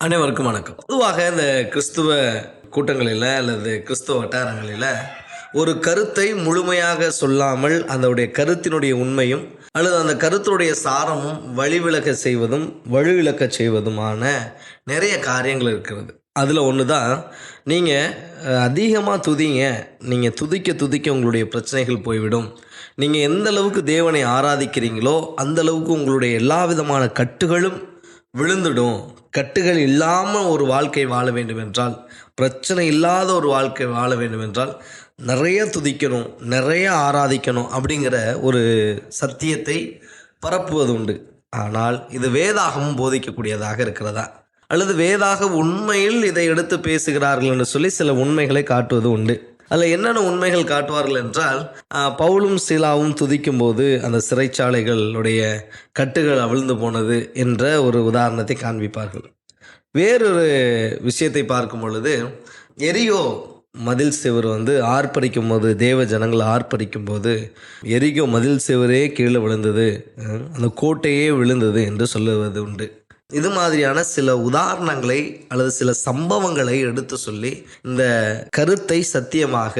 அனைவருக்கும் வணக்கம். பொதுவாக இந்த கிறிஸ்துவ கூட்டங்களில் அல்லது கிறிஸ்துவ வட்டாரங்களில் ஒரு கருத்தை முழுமையாக சொல்லாமல் அதனுடைய கருத்தினுடைய உண்மையும் அல்லது அந்த கருத்துடைய சாரமும் வழிவிலக செய்வதும் வலுவிலக்க செய்வதுமான நிறைய காரியங்கள் இருக்கிறது. அதில் ஒன்று தான் நீங்கள் அதிகமாக துதிங்க நீங்கள் துதிக்க துதிக்க உங்களுடைய பிரச்சனைகள் போய்விடும். நீங்கள் எந்த அளவுக்கு தேவனை ஆராதிக்கிறீங்களோ அந்த அளவுக்கு உங்களுடைய எல்லா விதமான கட்டுகளும் விழுந்துடும். கட்டுகள் இல்லாமல் ஒரு வாழ்க்கை வாழ வேண்டும் என்றால் பிரச்சனை இல்லாத ஒரு வாழ்க்கை வாழ வேண்டும் என்றால் நிறைய துதிக்கணும் நிறைய ஆராதிக்கணும் அப்படிங்கிற ஒரு சத்தியத்தை பரப்புவது உண்டு. ஆனால் இது வேதாகமும் போதிக்கக்கூடியதாக இருக்கிறதா? அல்லது வேதாக உண்மையில் இதை எடுத்து பேசுகிறார்கள் என்று சொல்லி சில உண்மைகளை காட்டுவது உண்டு. அதில் என்னென்ன உண்மைகள் காட்டுவார்கள் என்றால் பவுலும் சீலாவும் துதிக்கும் போது அந்த சிறைச்சாலைகளுடைய கட்டுகள் அவிழ்ந்து போனது என்ற ஒரு உதாரணத்தை காண்பிப்பார்கள். வேறொரு விஷயத்தை பார்க்கும் பொழுது எரியோ மதில் சுவர் வந்து ஆர்ப்பரிக்கும் போது தேவ ஜனங்கள் ஆர்ப்பரிக்கும் போது எரிகோ மதில் சுவரே கீழே விழுந்தது அந்த கோட்டையே விழுந்தது என்று சொல்லுவது உண்டு. இது மாதிரியான சில உதாரணங்களை அல்லது சில சம்பவங்களை எடுத்து சொல்லி இந்த கருத்தை சத்தியமாக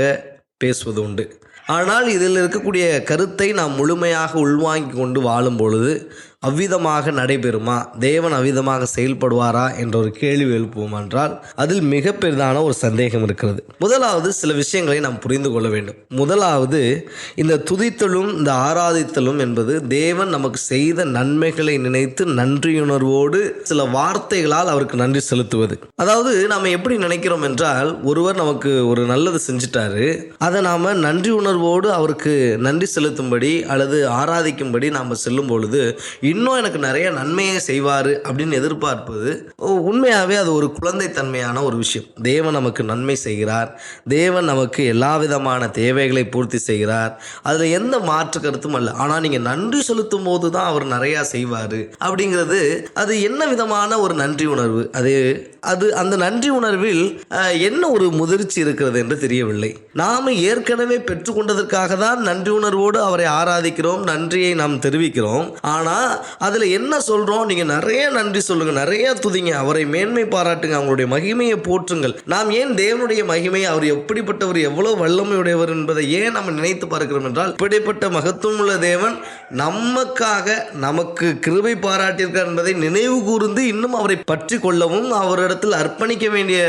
பேசுவது உண்டு. ஆனால் இதில் இருக்கக்கூடிய கருத்தை நாம் முழுமையாக உள்வாங்கி கொண்டு வாழும் பொழுது அவ்விதமாக நடைபெறுமா? தேவன் அவ்விதமாக செயல்படுவாரா? என்ற ஒரு கேள்வி எழுப்புவோம் என்றால் அதில் மிக பெரிதான ஒரு சந்தேகம் இருக்கிறது. முதலாவது சில விஷயங்களை நாம் புரிந்து கொள்ள வேண்டும். முதலாவது இந்த துதித்தலும் இந்த ஆராதித்தலும் என்பது தேவன் நமக்கு செய்த நன்மைகளை நினைத்து நன்றியுணர்வோடு சில வார்த்தைகளால் அவருக்கு நன்றி செலுத்துவது. அதாவது நாம் எப்படி நினைக்கிறோம் என்றால் ஒருவர் நமக்கு ஒரு நல்லது செஞ்சிட்டாரு. அதை நாம் நன்றி உணர்வோடு அவருக்கு நன்றி செலுத்தும்படி அல்லது ஆராதிக்கும்படி நாம் செல்லும் பொழுது இன்னும் எனக்கு நிறைய நன்மையை செய்வார் அப்படின்னு எதிர்பார்ப்பது உண்மையாகவே அது ஒரு குழந்தைத்தன்மையான ஒரு விஷயம். தேவன் நமக்கு நன்மை செய்கிறார். தேவன் நமக்கு எல்லா விதமான தேவைகளை பூர்த்தி செய்கிறார். அதில் எந்த மாற்று கருத்தும் அல்ல. ஆனால் நீங்கள் நன்றி செலுத்தும் போது தான் அவர் நிறையா செய்வார் அப்படிங்கிறது அது என்ன விதமான ஒரு நன்றி உணர்வு? அது அது அந்த நன்றி உணர்வில் என்ன ஒரு முதிர்ச்சி இருக்கிறது என்று தெரியவில்லை. நாம் ஏற்கனவே பெற்றுக்கொண்டதற்காக தான் நன்றி உணர்வோடு அவரை ஆராதிக்கிறோம் நன்றியை நாம் தெரிவிக்கிறோம். ஆனால் அதில் என்ன சொல்கிறோம் நீங்கள் நிறைய நன்றி சொல்லுங்கள் நிறைய துதிங்க. அவரை மேன்மை பாராட்டுங்க. அவங்களுடைய மகிமையை போற்றுங்கள். நாம் ஏன் தேவனுடைய மகிமை அவர் எப்படிப்பட்டவர் எவ்வளவு வல்லமையுடையவர் என்பதை ஏன் நம்ம நினைத்து பார்க்கிறோம் என்றால் இப்படிப்பட்ட மகத்துவம் உள்ள தேவன் நமக்காக நமக்கு கிருபை பாராட்டியிருக்கார் என்பதை நினைவு கூர்ந்து இன்னும் அவரை பற்றி கொள்ளவும் அவரிடத்தில் அர்ப்பணிக்க வேண்டிய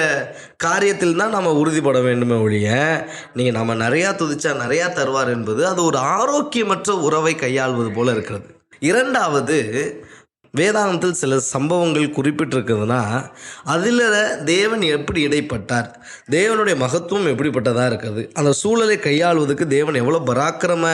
காரியத்தில் தான் நம்ம உறுதிப்பட வேண்டுமே ஒழிய நீங்கள் நம்ம நிறையா துதிச்சா நிறையா தருவார் என்பது அது ஒரு ஆரோக்கியமற்ற உறவை கையாள்வது போல இருக்கிறது. இரண்டாவது வேதாந்தத்தில் சில சம்பவங்கள் குறிப்பிட்டிருக்குதுன்னா அதில் தேவன் எப்படி இடைப்பட்டார்? தேவனுடைய மகத்துவம் எப்படிப்பட்டதாக இருக்குது? அந்த சூழலை கையாள்வதற்கு தேவன் எவ்வளோ பராக்கிரம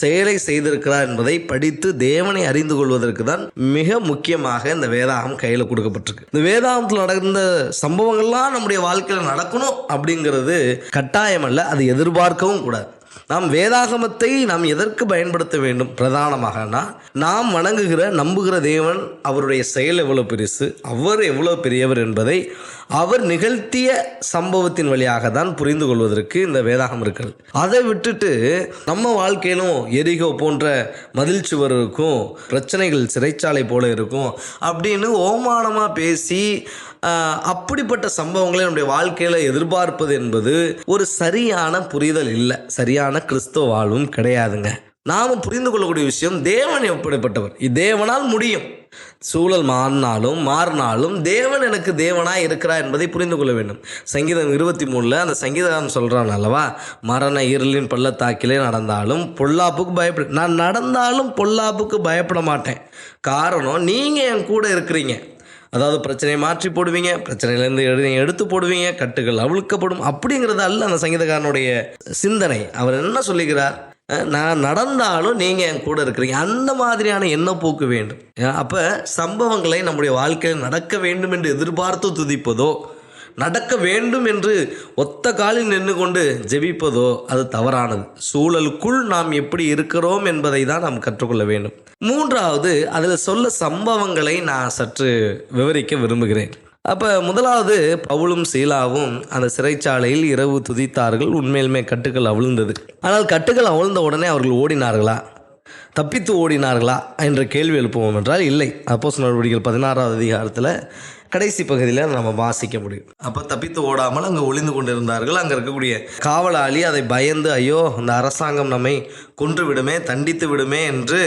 செயலை செய்திருக்கிறார் என்பதை படித்து தேவனை அறிந்து கொள்வதற்கு தான் மிக முக்கியமாக இந்த வேதாகம் கையில் கொடுக்கப்பட்டிருக்கு. இந்த வேதாகத்தில் நடந்த சம்பவங்கள்லாம் நம்முடைய வாழ்க்கையில் நடக்கணும் அப்படிங்கிறது கட்டாயம் அல்ல அது எதிர்பார்க்கவும் கூடாது. நாம் வேதாகமத்தை நாம் எதற்கு பயன்படுத்த வேண்டும்? பிரதானமாகனா நாம் வணங்குகிற நம்புகிற தேவன் அவருடைய செயல் எவ்வளோ பெருசு அவர் எவ்வளோ பெரியவர் என்பதை அவர் நிகழ்த்திய சம்பவத்தின் வழியாக தான் புரிந்து கொள்வதற்கு இந்த வேதாகம் இருக்கிறது. அதை விட்டுட்டு நம்ம வாழ்க்கையிலும் எரிகோ போன்ற மதில் சுவர் இருக்கும் பிரச்சனைகள் சிறைச்சாலை போல இருக்கும் அப்படின்னு ஓமானமாக பேசி அப்படிப்பட்ட சம்பவங்களை நம்முடைய வாழ்க்கையில் எதிர்பார்ப்பது என்பது ஒரு சரியான புரிதல் இல்லை. சரியான கிறிஸ்தவ வாழ்வும் கிடையாதுங்க. நாம் புரிந்து கொள்ளக்கூடிய விஷயம் தேவன் எப்படிப்பட்டவர்? தேவனால் முடியும். சூழல் மாறினாலும் மாறினாலும் தேவன் எனக்கு தேவனாக இருக்கிறார் என்பதை புரிந்து கொள்ள வேண்டும். சங்கீதம் இருபத்தி மூணில் அந்த சங்கீதம் சொல்கிறான் அல்லவா? மரண இருளின் பள்ளத்தாக்கிலே நடந்தாலும் பொல்லாப்புக்கு பயப்பட நான் நடந்தாலும் பொல்லாப்புக்கு பயப்பட மாட்டேன். காரணம் நீங்கள் என் கூட இருக்கிறீங்க. அதாவது பிரச்சனையை மாற்றி போடுவீங்க பிரச்சனையிலேருந்து எழுதி எடுத்து போடுவீங்க கட்டுகள் அவிழ்க்கப்படும் அப்படிங்கிறது அல்ல அந்த சங்கீதக்காரனுடைய சிந்தனை. அவர் என்ன சொல்லுகிறார்? நான் நடந்தாலும் நீங்கள் என் கூட இருக்கிறீங்க. அந்த மாதிரியான எண்ணப்போக்கு வேண்டும். அப்போ சம்பவங்களை நம்முடைய வாழ்க்கையில் நடக்க வேண்டும் என்று எதிர்பார்த்து துதிப்பதோ நடக்க வேண்டும் என்று ஒத்த காலில் நின்று கொண்டு ஜெபிப்பதோ அது தவறானது. சூழலுக்குள் நாம் எப்படி இருக்கிறோம் என்பதை தான் நாம் கற்றுக்கொள்ள வேண்டும். மூன்றாவது அதில் சொல்ல சம்பவங்களை நான் சற்று விவரிக்க விரும்புகிறேன். அப்போ முதலாவது பவுலும் சீலாவும் அந்த சிறைச்சாலையில் இரவு துதித்தார்கள். உண்மையிலுமே கட்டுகள் அவிழ்ந்தது. ஆனால் கட்டுகள் அவிழ்ந்த உடனே அவர்கள் ஓடினார்களா? தப்பித்து ஓடினார்களா? என்ற கேள்வி எழுப்புவோம் என்றால் இல்லை. அப்போஸ் நடவடிக்கைகள் பதினாறாவது அதிகாரத்தில் கடைசி பகுதியில் நம்ம வாசிக்க முடியும். அப்போ தப்பித்து ஓடாமல் அங்கே ஒளிந்து கொண்டிருந்தார்கள். அங்கே இருக்கக்கூடிய காவலாளி அதை பயந்து ஐயோ இந்த அரசாங்கம் நம்மை கொன்று விடுமே தண்டித்து விடுமே என்று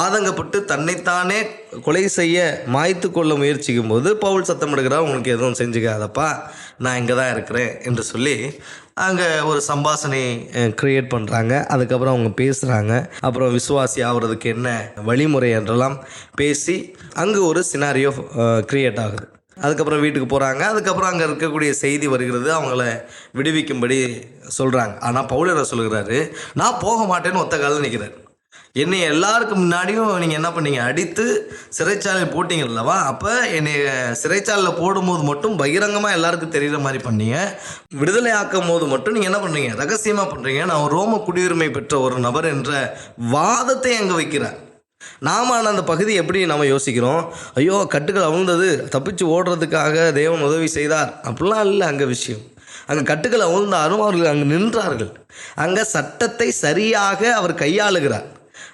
ஆதங்கப்பட்டு தன்னைத்தானே கொலை செய்ய மாய்த்து கொள்ள முயற்சிக்கும் போது பவுல் சத்தமிடுகிறார் உங்களுக்கு எதுவும் செஞ்சுக்காதப்பா நான் இங்கே தான் இருக்கிறேன் என்று சொல்லி அங்கே ஒரு சம்பாஷணை க்ரியேட் பண்ணுறாங்க அதுக்கப்புறம் அவங்க பேசுகிறாங்க அப்புறம் விசுவாசி ஆகிறதுக்கு என்ன வழிமுறை என்றெல்லாம் பேசி அங்கே ஒரு சினாரியோ க்ரியேட் ஆகுது. அதுக்கப்புறம் வீட்டுக்கு போகிறாங்க அதுக்கப்புறம் அங்கே இருக்கக்கூடிய செய்தி வருகிறது. அவங்கள விடுவிக்கும்படி சொல்கிறாங்க ஆனால் பவுல் சொல்கிறாரு நான் போக மாட்டேன்னு ஒத்த காலில் நிற்கிறார் என்னை எல்லாருக்கும் முன்னாடியும் நீங்கள் என்ன பண்ணீங்க? அடித்து சிறைச்சாலையில் போட்டிங்க அல்லவா? அப்போ என்னை சிறைச்சாலையில் போடும்போது மட்டும் பகிரங்கமாக எல்லாருக்கும் தெரிகிற மாதிரி பண்ணீங்க. விடுதலை ஆக்கும் போது மட்டும் நீங்கள் என்ன பண்ணுறீங்க ரகசியமாக பண்ணுறீங்க நான் ரோம குடியுரிமை பெற்ற ஒரு நபர் என்ற வாதத்தை அங்கே வைக்கிறேன் நாம ஆனா அந்த பகுதி எப்படி நம்ம யோசிக்கிறோம்? ஐயோ கட்டுகள் அவுழ்ந்தது தப்பிச்சு ஓடுறதுக்காக தேவன் உதவி செய்தார். அப்படிலாம் இல்லை அங்கே விஷயம். அங்கே கட்டுகள் அவுழ்ந்தாலும் அவர்கள் அங்கே நின்றார்கள். அங்கே சட்டத்தை சரியாக அவர் கையாளுகிறார்.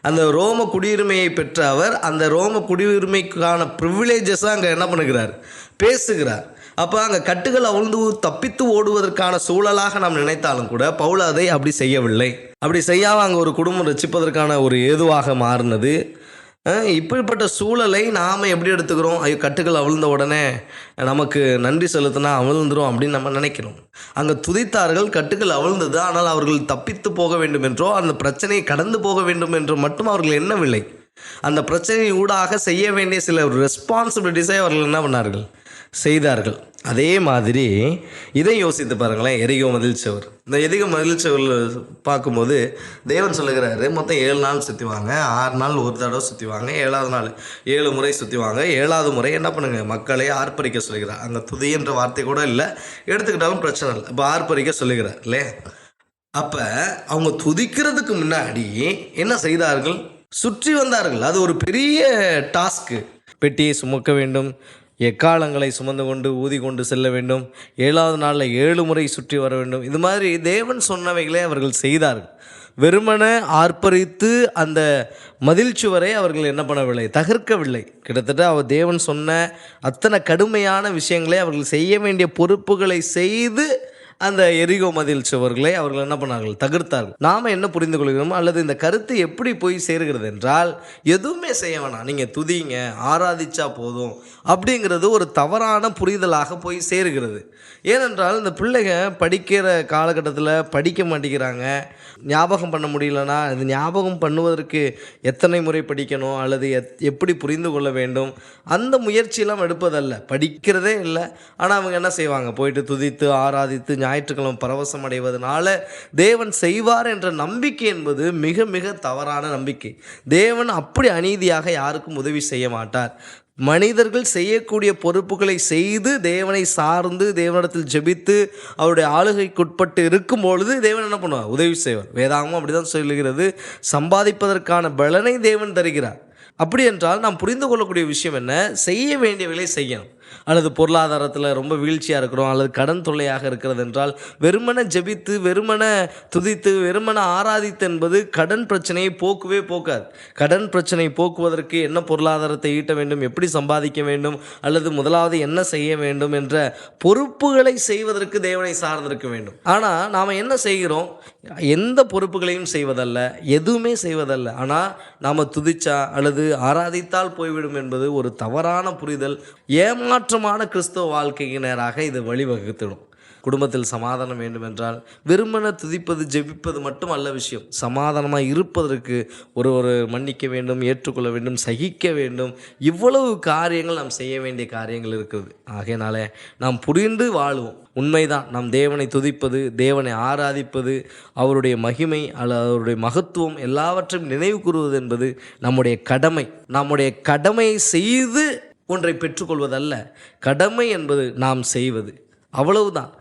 அந்த ரோம குடியுரிமையை பெற்ற அவர் அந்த ரோம குடியுரிமைக்கான ப்ரிவிலேஜஸாக அங்கே என்ன பண்ணுகிறார்? பேசுகிறார். அப்போ அங்கே கட்டுகள் அவிழ்ந்து தப்பித்து ஓடுவதற்கான சூழலாக நாம் நினைத்தாலும் கூட பவுல் அதை அப்படி செய்யவில்லை. அப்படி செய்யாமல் அங்கே ஒரு குடும்பம் ரசிப்பதற்கான ஒரு ஏதுவாக மாறினது. இப்படிப்பட்ட சூழலை நாம் எப்படி எடுத்துக்கிறோம்? ஐயோ கட்டுகள் அவிழ்ந்த உடனே நமக்கு நன்றி செலுத்தினா அவிழ்ந்துடும் அப்படின்னு நம்ம நினைக்கிறோம் அங்கே துதித்தார்கள் கட்டுகள் அவிழ்ந்தது ஆனால் அவர்கள் தப்பித்து போக வேண்டும் என்றோ அந்த பிரச்சனையை கடந்து போக வேண்டும் என்றோ மட்டும் அவர்கள் எண்ணவில்லை. அந்த பிரச்சனையின் ஊடாக செய்ய வேண்டிய சில ரெஸ்பான்சிபிலிட்டிஸை அவர்கள் என்ன பண்ணார்கள்? செய்தார்கள். அதே மாதிரி இதை யோசித்து பாருங்களேன் எரிகோ மதில் இந்த எரிகோ மதில் பார்க்கும்போது தேவன் சொல்லுகிறாரு மொத்தம் ஏழு நாள் சுற்றிவாங்க ஆறு நாள் ஒரு தடவை சுற்றிவாங்க ஏழாவது நாள் ஏழு முறை சுற்றிவாங்க ஏழாவது முறை என்ன பண்ணுங்கள் மக்களை ஆர்ப்பரிக்க சொல்லுகிறார். அந்த துதின்ற வார்த்தை கூட இல்லை எடுத்துக்கிட்டாலும் பிரச்சனை இல்லை. இப்போ ஆர்ப்பரிக்க சொல்லுகிறார் இல்லையா? அப்போ அவங்க துதிக்கிறதுக்கு முன்னாடி என்ன செய்தார்கள்? சுற்றி வந்தார்கள். அது ஒரு பெரிய டாஸ்க்கு. பெட்டியை சுமக்க வேண்டும் எக்காலங்களை சுமந்து கொண்டு ஊதி கொண்டு செல்ல வேண்டும். ஏழாவது நாளில் ஏழு முறை சுற்றி வர வேண்டும். இது மாதிரி தேவன் சொன்னவைகளை அவர்கள் செய்தார்கள். வெறுமன ஆர்ப்பரித்து அந்த மதில் சுவரை அவர்கள் என்ன பண்ணவில்லை? தகர்க்கவில்லை. கிட்டத்தட்ட அவர் தேவன் சொன்ன அத்தனை கடுமையான விஷயங்களை அவர்கள் செய்ய வேண்டிய பொறுப்புகளை செய்து அந்த எரிகோ மதில் சுவர்களை அவர்கள் என்ன பண்ணார்கள்? தகர்த்தார்கள். நாம் என்ன புரிந்து கொள்கிறோமோ அல்லது இந்த கருத்து எப்படி போய் சேருகிறது என்றால் எதுவுமே செய்ய வேணாம். நீங்கள் துதிங்க ஆராதிச்சா போதும் அப்படிங்கிறது ஒரு தவறான புரிதலாக போய் சேருகிறது. ஏனென்றால் இந்த பிள்ளைங்க படிக்கிற காலகட்டத்தில் படிக்க மாட்டேங்கிறாங்க. ஞாபகம் பண்ண முடியலனா இது ஞாபகம் பண்ணுவதற்கு எத்தனை முறை படிக்கணும் அல்லது எத் எப்படி புரிந்து கொள்ள வேண்டும்? அந்த முயற்சியெல்லாம் எடுப்பதல்ல. படிக்கிறதே இல்லை. ஆனால் அவங்க என்ன செய்வாங்க? போயிட்டு துதித்து ஆராதித்து ஞாயிற்றுக்கிழமை பரவசம் அடைவதனால தேவன் செய்வார் என்ற நம்பிக்கை என்பது மிக மிக தவறான நம்பிக்கை. தேவன் அப்படி அநீதியாக யாருக்கும் உதவி செய்ய மாட்டார். மனிதர்கள் செய்யக்கூடிய பொறுப்புகளை செய்து தேவனை சார்ந்து தேவனிடத்தில் ஜெபித்து அவருடைய ஆளுகைக்குட்பட்டு இருக்கும் பொழுது தேவன் என்ன பண்ணுவார்? உதவி செய்வார். வேதாகமும் அப்படிதான் சொல்லுகிறது. சம்பாதிப்பதற்கான பலனை தேவன் தருகிறார். அப்படி என்றால் நாம் புரிந்து கொள்ளக்கூடிய விஷயம் என்ன? செய்ய வேண்டியவைகளை செய்யணும். அல்லது பொருளாதாரத்தில் ரொம்ப வீழ்ச்சியாக இருக்கிறோம் அல்லது கடன் தொல்லையாக இருக்கிறது என்றால் வெறுமனை ஜெபித்து வெறுமனை துதித்து வெறுமனை ஆராதித்து என்பது கடன் பிரச்சனையை போக்குவே போக்காது. கடன் பிரச்சனை போக்குவதற்கு என்ன பொருளாதாரத்தை ஈட்ட வேண்டும் எப்படி சம்பாதிக்க வேண்டும் அல்லது முதலாவது என்ன செய்ய வேண்டும் என்ற பொறுப்புகளை செய்வதற்கு தேவனை சார்ந்திருக்க வேண்டும். ஆனால் நாம் என்ன செய்கிறோம்? எந்த பொறுப்புகளையும் செய்வதல்ல எதுவுமே செய்வதல்ல. ஆனால் நாம் துதிச்சா அல்லது ஆராதித்தால் போய்விடும் என்பது ஒரு தவறான புரிதல். ஏமாற்றமான கிறிஸ்தவ வாழ்க்கையினராக இது வழிவகுத்திடும். குடும்பத்தில் சமாதானம் வேண்டுமென்றால் வெறுமன துதிப்பது ஜெபிப்பது மட்டும் அல்ல விஷயம். சமாதானமாக இருப்பதற்கு ஒரு ஒரு மன்னிக்க வேண்டும் ஏற்றுக்கொள்ள வேண்டும் சகிக்க வேண்டும். இவ்வளவு காரியங்கள் நாம் செய்ய வேண்டிய காரியங்கள் இருக்குது ஆகையினால நாம் புரிந்து வாழ்வோம். உண்மைதான் நாம் தேவனை துதிப்பது தேவனை ஆராதிப்பது அவருடைய மகிமை அல்லது அவருடைய மகத்துவம் எல்லாவற்றையும் நினைவு கூறுவது என்பது நம்முடைய கடமை. நம்முடைய கடமையை செய்து ஒன்றை பெற்றுக்கொள்வதல்ல. கடமை என்பது நாம் செய்வது. அவ்வளவுதான்.